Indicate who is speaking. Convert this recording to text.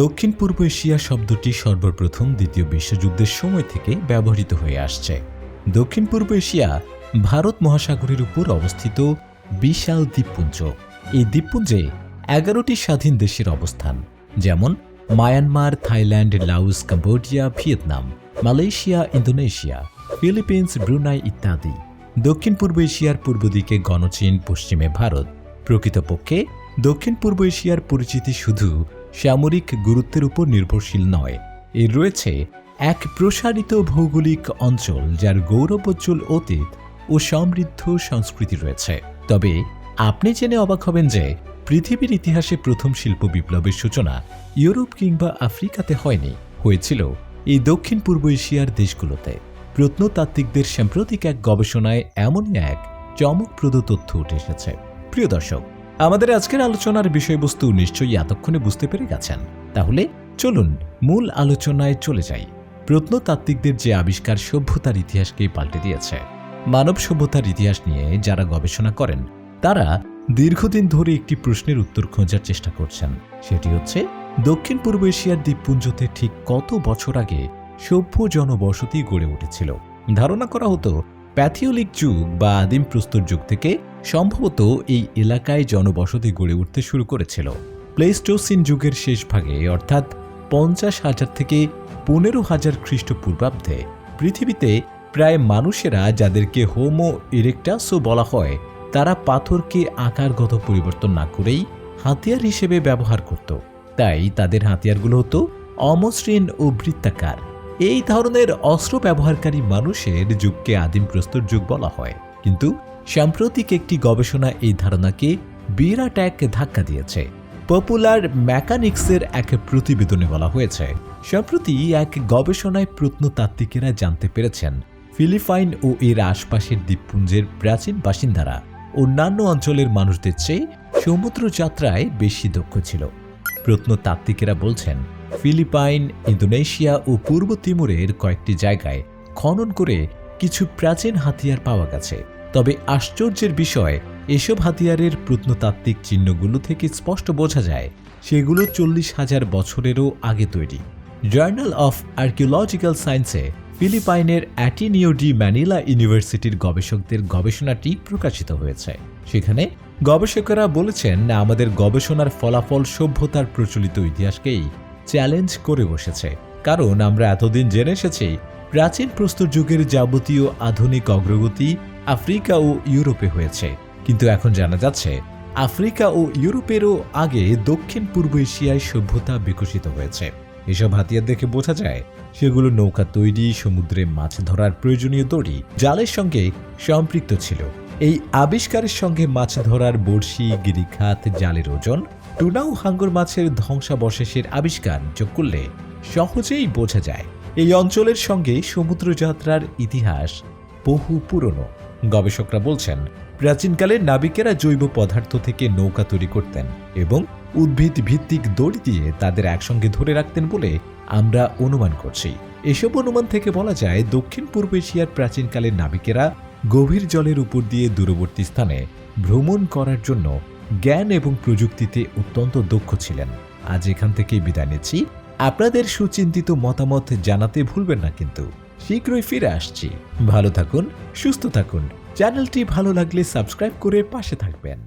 Speaker 1: দক্ষিণ পূর্ব এশিয়া শব্দটি সর্বপ্রথম দ্বিতীয় বিশ্বযুদ্ধের সময় থেকে ব্যবহৃত হয়ে আসছে। দক্ষিণ পূর্ব এশিয়া ভারত মহাসাগরের উপর অবস্থিত বিশাল দ্বীপপুঞ্জ। এই দ্বীপপুঞ্জে এগারোটি স্বাধীন দেশের অবস্থান, যেমন Myanmar, Thailand Laos Cambodia, Vietnam, Malaysia, Indonesia, Philippines, Brunei ইত্যাদি। দক্ষিণ পূর্ব এশিয়ার পূর্ব দিকে গণচীন, পশ্চিমে ভারত। প্রকৃতপক্ষে দক্ষিণ পূর্ব এশিয়ার পরিচিতি শুধু সামরিক গুরুত্বের উপর নির্ভরশীল নয়। এর রয়েছে এক প্রসারিত ভৌগোলিক অঞ্চল যার গৌরবোজ্জ্বল অতীত ও সমৃদ্ধ সংস্কৃতি রয়েছে। তবে আপনি জেনে অবাক হবেন যে পৃথিবীর ইতিহাসে প্রথম শিল্প বিপ্লবের সূচনা ইউরোপ কিংবা আফ্রিকাতে হয়নি, হয়েছিল এই দক্ষিণ পূর্ব এশিয়ার দেশগুলোতে। প্রত্নতাত্ত্বিকদের সাম্প্রতিক এক গবেষণায় এমনই এক চমকপ্রদ তথ্য উঠে এসেছে। প্রিয় দর্শক আমাদের আজকের আলোচনার বিষয়বস্তু নিশ্চয়ই এতক্ষণে বুঝতে পেরে গেছেন। তাহলে চলুন মূল আলোচনায় চলে যাই। প্রত্নতাত্ত্বিকদের যে আবিষ্কার সভ্যতার ইতিহাসকে পাল্টে দিয়েছে, মানব সভ্যতার ইতিহাস নিয়ে যারা গবেষণা করেন, তারা দীর্ঘদিন ধরে একটি প্রশ্নের উত্তর খোঁজার চেষ্টা করছেন। সেটি হচ্ছে, দক্ষিণ পূর্ব এশিয়ার দ্বীপপুঞ্জতে ঠিক কত বছর আগে সভ্য জনবসতি গড়ে উঠেছিল? ধারণা করা হতো, প্যাথিওলিক যুগ বা আদিম প্রস্তর যুগ থেকে সম্ভবত এই এলাকায় জনবসতি গড়ে উঠতে শুরু করেছিল। প্লেস্টোসিন যুগের শেষ ভাগে, অর্থাৎ পঞ্চাশ হাজার থেকে পনেরো হাজার খ্রিস্টপূর্বাব্দে, পৃথিবীতে প্রায় মানুষেরা যাদেরকে হোমো ইরেকটাসও বলা হয়, তারা পাথরকে আকারগত পরিবর্তন না করেই হাতিয়ার হিসেবে ব্যবহার করত। তাই তাদের হাতিয়ারগুলো হতো অমসৃণ ও বৃত্তাকার। এই ধরনের অস্ত্র ব্যবহারকারী মানুষের যুগকে আদিম প্রস্তর যুগ বলা হয়। কিন্তু সাম্প্রতিক একটি গবেষণা এই ধারণাকে বিরাট এক ধাক্কা দিয়েছে। পপুলার মেকানিক্সের এক প্রতিবেদনে বলা হয়েছে, সম্প্রতি এক গবেষণায় প্রত্নতাত্ত্বিকেরা জানতে পেরেছেন, ফিলিপাইন ও এর আশপাশের দ্বীপপুঞ্জের প্রাচীন বাসিন্দারা অন্যান্য অঞ্চলের মানুষদের চেয়ে সমুদ্র যাত্রায় বেশি দক্ষ ছিল। প্রত্নতাত্ত্বিকেরা বলছেন, ফিলিপাইন, ইন্দোনেশিয়া ও পূর্ব তিমুরের কয়েকটি জায়গায় খনন করে কিছু প্রাচীন হাতিয়ার পাওয়া গেছে। তবে আশ্চর্যের বিষয়, এসব হাতিয়ারের প্রত্নতাত্ত্বিক চিহ্নগুলো থেকে স্পষ্ট বোঝা যায়, সেগুলো চল্লিশ হাজার বছরেরও আগে তৈরি। জার্নাল অফ আর্কিওলজিক্যাল সায়েন্সে ফিলিপাইনের অ্যাটিনিও ডি ম্যানিলা ইউনিভার্সিটির গবেষকদের গবেষণাটি প্রকাশিত হয়েছে। সেখানে গবেষকেরা বলেছেন, আমাদের গবেষণার ফলাফল সভ্যতার প্রচলিত ইতিহাসকেই চ্যালেঞ্জ করে বসেছে। কারণ আমরা এতদিন জেনে এসেছি প্রাচীন প্রস্তর যুগের যাবতীয় আধুনিক অগ্রগতি আফ্রিকা ও ইউরোপে হয়েছে। কিন্তু এখন জানা যাচ্ছে, আফ্রিকা ও ইউরোপেরও আগে দক্ষিণ পূর্ব এশিয়ায় সভ্যতা বিকশিত হয়েছে। এসব হাতিয়ার দেখে বোঝা যায়, সেগুলো নৌকা তৈরি, সমুদ্রে মাছ ধরার প্রয়োজনীয় দড়ি, জালের সঙ্গে সম্পৃক্ত ছিল। এই আবিষ্কারের সঙ্গে মাছ ধরার বড়শি, গিরিখাত, জালের ওজন টুনা ও হাঙ্গর মাছের ধ্বংসাবশেষের আবিষ্কার যোগ করলে সহজেই বোঝা যায় এই অঞ্চলের সঙ্গে সমুদ্রযাত্রার ইতিহাস বহু পুরনো। গবেষকরা বলছেন, প্রাচীনকালে নাবিকেরা জৈব পদার্থ থেকে নৌকা তৈরি করতেন এবং উদ্ভিদ ভিত্তিক দড়ি দিয়ে তাদের একসঙ্গে ধরে রাখতেন বলে আমরা অনুমান করছি। এসব অনুমান থেকে বলা যায়, দক্ষিণ পূর্ব এশিয়ার প্রাচীনকালের নাবিকেরা গভীর জলের উপর দিয়ে দূরবর্তী স্থানে ভ্রমণ করার জন্য জ্ঞান এবং প্রযুক্তিতে অত্যন্ত দক্ষ ছিলেন। আজ এখান থেকেই বিদায় নিচ্ছি। আপনাদের সুচিন্তিত মতামত জানাতে ভুলবেন না কিন্তু। শীঘ্রই ফিরে আসছি। ভালো থাকুন, সুস্থ থাকুন। চ্যানেলটি ভালো লাগলে সাবস্ক্রাইব করে পাশে থাকবেন।